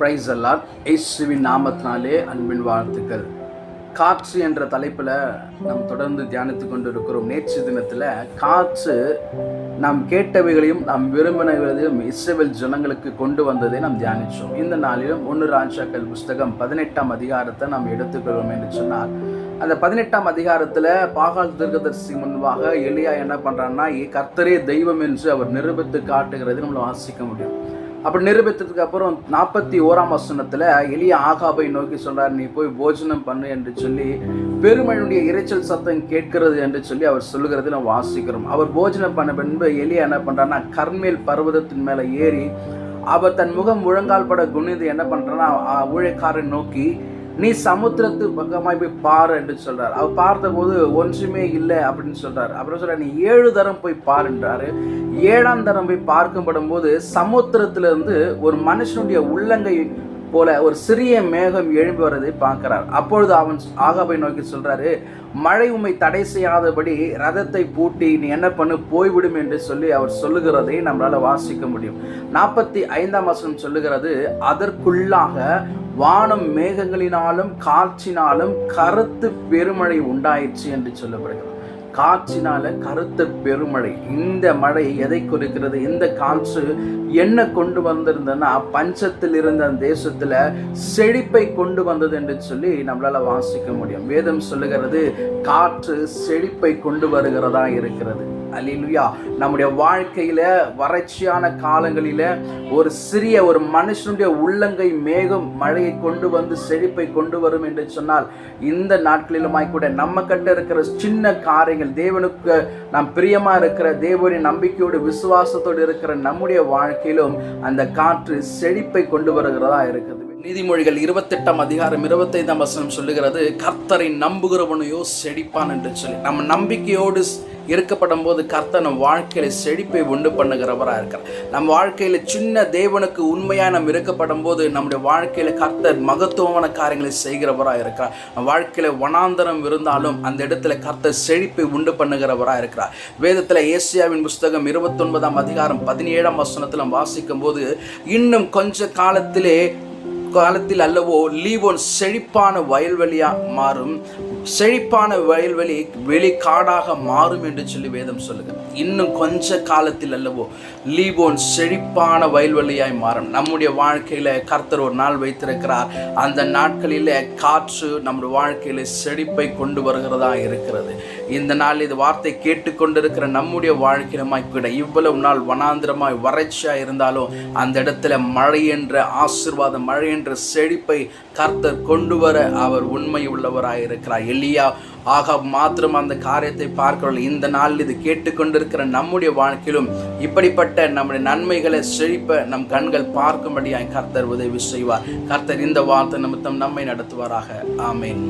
Price எல்லாம் இயேசுவின் நாமத்தினாலே அன்பின் வாழ்த்துக்கள். காற்று என்ற தலைப்பில் நாம் தொடர்ந்து தியானித்து கொண்டு இருக்கிறோம் நேற்று தினத்தில் காற்று நாம் கேட்டவைகளையும் நாம் விரும்பினவைகளையும் இஸ்ரேல் ஜனங்களுக்கு கொண்டு வந்ததை நாம் தியானித்தோம் இந்த நாளிலும் ஒன்று ராஜாக்கள் புஸ்தகம் பதினெட்டாம் அதிகாரத்தை நாம் எடுத்துக்கொள்வோம் என்று சொன்னால் அந்த பதினெட்டாம் அதிகாரத்தில் பாகால் தீர்க்கதரிசி முன்பாக எளியா என்ன பண்ணுறான்னா கர்த்தரே தெய்வம் என்று அவர் நிரூபித்து காட்டுகிறது நம்மளை வாசிக்க முடியும். அப்படி நிரூபித்ததுக்கு அப்புறம் நாற்பத்தி ஓராம் வசனத்தில் எளிய ஆகாபை நோக்கி சொன்னார் நீ போய் போஜனம் பண்ணு என்று சொல்லி பெருமனுடைய இரைச்சல் சத்தம் கேட்கிறது என்று சொல்லி அவர் சொல்லுகிறது நம்ம வாசிக்கிறோம். அவர் போஜனம் பண்ண பின்பு எளிய என்ன பண்றாருன்னா கர்மேல் பர்வதத்தின் மேலே ஏறி அவர் தன் முகம் முழங்கால் பட குனிந்து என்ன பண்ணுறான்னா ஊழியக்காரன் நோக்கி நீ சமுத்திரத்து பக்கமாய் போய் பாரு என்று சொல்றார். அவர் பார்த்தபோது ஒன்றுமே இல்லை அப்படின்னு சொல்றாரு. அப்புறம் சொல்ற நீ ஏழு தரம் போய் பாருன்றாரு ஏழாம் தரம் போய் பார்க்கப்படும் போது சமுத்திரத்திலிருந்து ஒரு மனுஷனுடைய உள்ளங்கை போல ஒரு சிறிய மேகம் எழும்பி வரதை பார்க்கிறார். அப்பொழுது அவன் ஆகாபை நோக்கி சொல்றாரு மழை உண்மை தடை செய்யாதபடி ரதத்தை பூட்டி நீ என்ன பண்ணு? போய்விடும் என்று சொல்லி அவர் சொல்லுகிறதை நம்மளால வாசிக்க முடியும். நாற்பத்தி ஐந்தாம் வசனம் சொல்லுகிறது அதற்குள்ளாக வானம் மேகங்களினாலும் காற்றினாலும் கருத்து பெருமழை உண்டாயிற்று என்று சொல்லப்படுகிறது. காற்றினால கருத்த பெருமழை. இந்த மழை எதை குறிக்கிறது? இந்த காற்று என்ன கொண்டு வந்திருந்ததுன்னா பஞ்சத்தில் இருந்த அந்த தேசத்தில் செழிப்பை கொண்டு வந்தது என்று சொல்லி நம்மளால் வாசிக்க முடியும். வேதம் சொல்லுகிறது காற்று செழிப்பை கொண்டு வருகிறதா இருக்கிறது. அலிலுயா நம்முடைய வாழ்க்கையில வறட்சியான காலங்களில ஒரு சிறிய ஒரு மனுஷனுடைய உள்ளங்கை மேகம் மழையை கொண்டு வந்து செழிப்பை கொண்டு வரும் என்று சொன்னால் இந்த நாட்களிலுமாய் கூட நம்ம கிட்ட இருக்கிற சின்ன காரியங்கள் தேவனுக்கு நாம் பிரியமா இருக்கிற தேவனுடைய நம்பிக்கையோடு விசுவாசத்தோடு இருக்கிற நம்முடைய வாழ்க்கையிலும் அந்த காற்று செழிப்பை கொண்டு வருகிறதா இருக்குது நீதிமொழிகள் இருபத்தெட்டாம் அதிகாரம் இருபத்தைந்தாம் வசனம் சொல்லுகிறது கர்த்தரை நம்புகிறவனையோ செழிப்பான் என்று சொல்லி. நம்ம நம்பிக்கையோடு இருக்கப்படும் போது கர்த்தர் நம் செழிப்பை உண்டு பண்ணுகிறவராக இருக்கிறார். நம் வாழ்க்கையில் சின்ன தேவனுக்கு உண்மையாக நம்ம இருக்கப்படும் போது நம்முடைய வாழ்க்கையில் கர்த்தர் மகத்துவமான காரியங்களை செய்கிறவராக இருக்கிறார். நம் வாழ்க்கையில் வனாந்தரம் இருந்தாலும் அந்த இடத்துல கர்த்தர் செழிப்பை உண்டு பண்ணுகிறவராக இருக்கிறார். வேதத்தில் ஏசியாவின் புஸ்தகம் இருபத்தொன்பதாம் அதிகாரம் பதினேழாம் வசனத்தில் வாசிக்கும் போது இன்னும் கொஞ்ச காலத்திலே காலத்தில் அல்லவோ லீவோன் செழிப்பான வயல்வெளியாக மாறும். செழிப்பான வயல்வெளி வெளிக்காடாக மாறும் என்று சொல்லி வேதம் சொல்லுங்க இன்னும் கொஞ்ச காலத்தில் அல்லவோ லீபோன் செழிப்பான வயல்வெளியாய் மாறும். நம்முடைய வாழ்க்கையில கர்த்தர் ஒரு நாள் வைத்திருக்கிறார். அந்த நாட்களில காற்று நம்முடைய வாழ்க்கையில செழிப்பை கொண்டு வருகிறதா இருக்கிறது. இந்த நாள் இது வார்த்தை கேட்டுக்கொண்டிருக்கிற நம்முடைய வாழ்க்கையிலுமாய் கூட இவ்வளவு நாள் வனாந்திரமாய் வறட்சியா இருந்தாலும் அந்த இடத்துல மழை என்ற ஆசிர்வாதம் மழை என்ற செழிப்பை கர்த்தர் கொண்டு வர அவர் உண்மை உள்ளவராய் இருக்கிறார் எளியா ஆக மாத்திரம் அந்த காரியத்தை பார்க்கிறோம் இந்த நாளில் இது கேட்டுக்கொண்டிருக்கிற நம்முடைய வாழ்க்கையிலும் இப்படிப்பட்ட நம்முடைய நன்மைகளை செழிப்ப நம் கண்கள் பார்க்கும்படியாய் கர்த்தர் உதவி செய்வார். கர்த்தர் இந்த வார்த்தை நிமித்தம் நம்மை நடத்துவாராக. ஆமேன்.